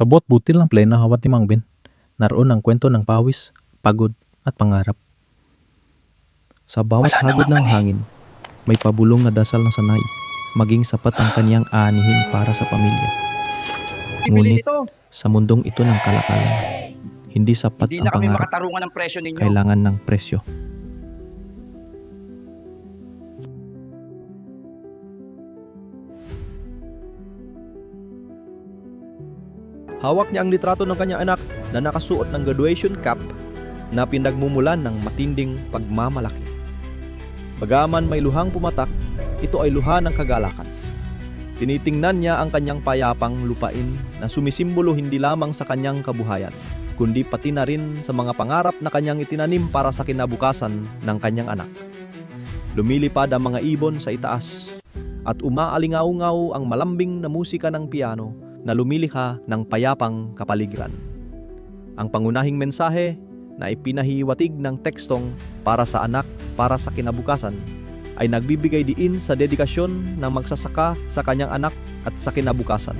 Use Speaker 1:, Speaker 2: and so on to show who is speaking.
Speaker 1: Sabot butil ng plena hawat ni Mang Ben. Naroon ang kwento ng pawis, pagod at pangarap. Sa bawat hagod ng hangin, may pabulong na dasal ng sanay, maging sapat ang kaniyang aanihin para sa pamilya. Ngunit sa mundong ito ng kalakalan, hindi sapat
Speaker 2: Hindi
Speaker 1: ang
Speaker 2: na kami
Speaker 1: pangarap,
Speaker 2: makatarungan ng presyo ninyo.
Speaker 1: kailangan ng presyo. Hawak niya ang litrato ng kanyang anak na nakasuot ng graduation cap na pinagmumulan ng matinding pagmamalaki. Bagaman may luhang pumatak, ito ay luha ng kagalakan. Tinitingnan niya ang kanyang payapang lupain na sumisimbolo hindi lamang sa kanyang kabuhayan, kundi pati na rin sa mga pangarap na kanyang itinanim para sa kinabukasan ng kanyang anak. Lumilipad ang mga ibon sa itaas at umaalingaw-ngaw ang malambing na musika ng piano na lumilikha ng payapang kapaligiran. Ang pangunahing mensahe na ipinahiwatig ng tekstong para sa anak, para sa kinabukasan ay nagbibigay diin sa dedikasyon ng magsasaka sa kanyang anak at sa kinabukasan.